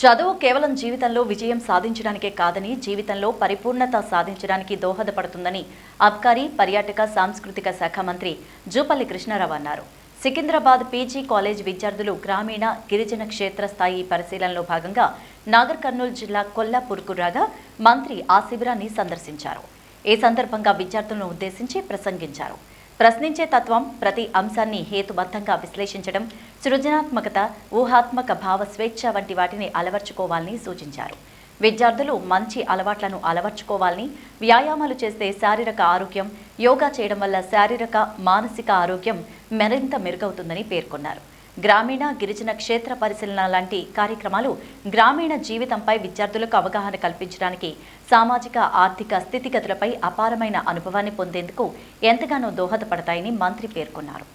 చదువు కేవలం జీవితంలో విజయం సాధించడానికే కాదని జీవితంలో పరిపూర్ణత సాధించడానికి దోహదపడుతుందని అబ్కారీ పర్యాటక సాంస్కృతిక శాఖ మంత్రి జూపల్లి కృష్ణారావు అన్నారు. సికింద్రాబాద్ పీజీ కాలేజ్ విద్యార్థులు గ్రామీణ గిరిజన క్షేత్ర స్థాయి పరిశీలనలో భాగంగా నాగర్ కర్నూలు జిల్లా కొల్లాపూర్కు రాగా మంత్రి ఆ శిబిరాన్ని సందర్శించారు. ఈ సందర్భంగా విద్యార్థులను ఉద్దేశించి ప్రసంగించారు. ప్రశ్నించే తత్వం ప్రతి అంశాన్ని హేతుబద్ధంగా విశ్లేషించడం సృజనాత్మకత ఊహాత్మక భావ స్వేచ్ఛ వంటి వాటిని అలవర్చుకోవాలని సూచించారు. విద్యార్థులు మంచి అలవాట్లను అలవర్చుకోవాలని వ్యాయామాలు చేస్తే శారీరక ఆరోగ్యం యోగా చేయడం వల్ల శారీరక మానసిక ఆరోగ్యం మరింత మెరుగవుతుందని పేర్కొన్నారు. గ్రామీణ గిరిజన క్షేత్ర పరిశీలన లాంటి కార్యక్రమాలు గ్రామీణ జీవితంపై విద్యార్థులకు అవగాహన కల్పించడానికి సామాజిక ఆర్థిక స్థితిగతులపై అపారమైన అనుభవాన్ని పొందేందుకు ఎంతగానో దోహదపడతాయని మంత్రి పేర్కొన్నారు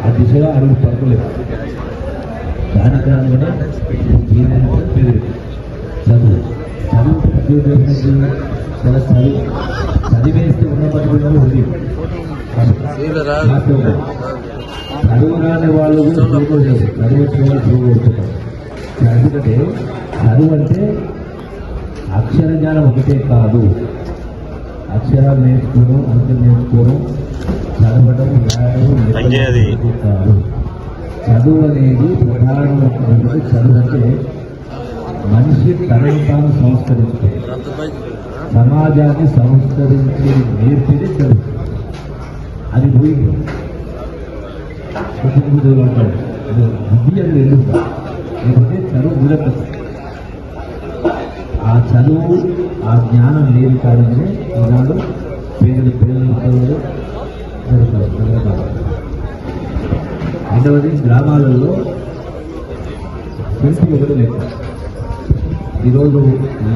ఆ దిశగా అడుగు దానికి అనుగుణంగా చదువు ఉద్యోగం చాలా చదివి చదివేస్తే ఉన్న ఉంది చదువు రాని వాళ్ళు కూడా చదువుకోలేదు చదువు వచ్చిన వాళ్ళు చదువుకుంటున్నారు ఎందుకంటే చదువు అంటే అక్షర జ్ఞానం ఒకటే కాదు అక్షరాలు నేర్చుకోవడం అంకెలు నేర్చుకోవడం చదవడం రాయడం కాదు చదువు అనేది ప్రధానమైన చదువు అంటే మనిషి తనను తాను సంస్కరించుకోవాలి సమాజాన్ని సంస్కరించే నేర్పేది చదువు అది పోయి కుటుంబులు అంటారు బుద్ధి అని లేకపోతే చదువు ఆ చదువు ఆ జ్ఞానం లేని కారణమే ఈనాడు పేదలు పేదలు జరుగుతారు రెండవది గ్రామాలలో సెల్ఫీ ఒకటి లేదు ఈరోజు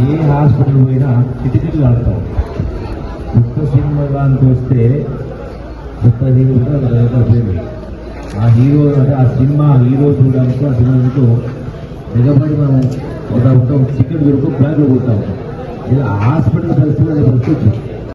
ఏ హాస్పిటల్ పోయినా కిటికీలు ఆడతాం. కొత్త సినిమా దానికి వస్తే కొత్త హీరో పేరు ఆ హీరో అంటే ఆ సినిమా హీరో చూడడానికి ఆ సినిమాకు నిలబడి మనం ఒక ఒక టికెట్ దొరకు బ్యాగ్లో కొడతాం. ఇలా హాస్పిటల్ పరిస్థితి అది పరిస్థితి